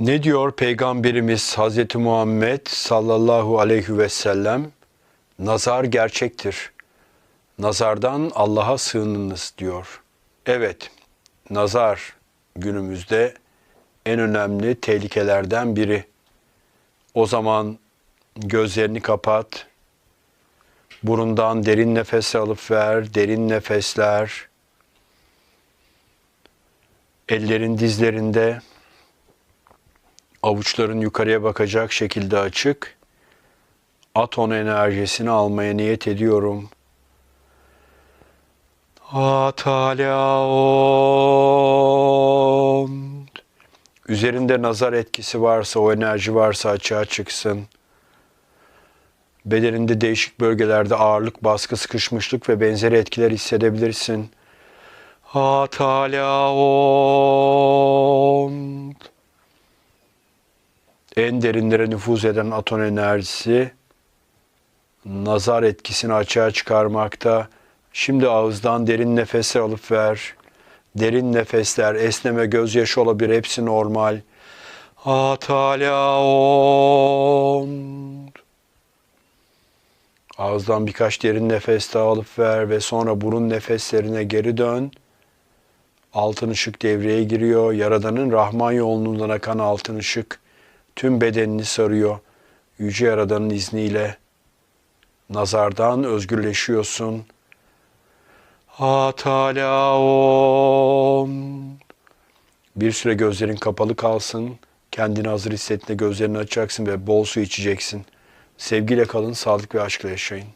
Ne diyor Peygamberimiz Hazreti Muhammed sallallahu aleyhi ve sellem? Nazar gerçektir. Nazardan Allah'a sığınınız diyor. Evet, nazar günümüzde en önemli tehlikelerden biri. O zaman gözlerini kapat. Burundan derin nefes alıp ver, derin nefesler. Ellerin dizlerinde, avuçların yukarıya bakacak şekilde açık. Aton enerjisini almaya niyet ediyorum. Atalaon. Üzerinde nazar etkisi varsa, o enerji varsa açığa çıksın. Bedeninde değişik bölgelerde ağırlık, baskı, sıkışmışlık ve benzeri etkiler hissedebilirsin. Atalaon. En derinlere nüfuz eden aton enerjisi nazar etkisini açığa çıkarmakta. Şimdi ağızdan derin nefesler alıp ver. Derin nefesler, esneme, gözyaşı olabilir. Hepsi normal. Atalaon. Ağızdan birkaç derin nefes daha alıp ver ve sonra burun nefeslerine geri dön. Altın ışık devreye giriyor. Yaradan'ın Rahman yolundan akan altın ışık tüm bedenini sarıyor. Yüce Yaradan'ın izniyle nazardan özgürleşiyorsun. Atalaon. Bir süre gözlerin kapalı kalsın. Kendini hazır hissettiğinde gözlerini açacaksın ve bol su içeceksin. Sevgiyle kalın, sağlık ve aşkla yaşayın.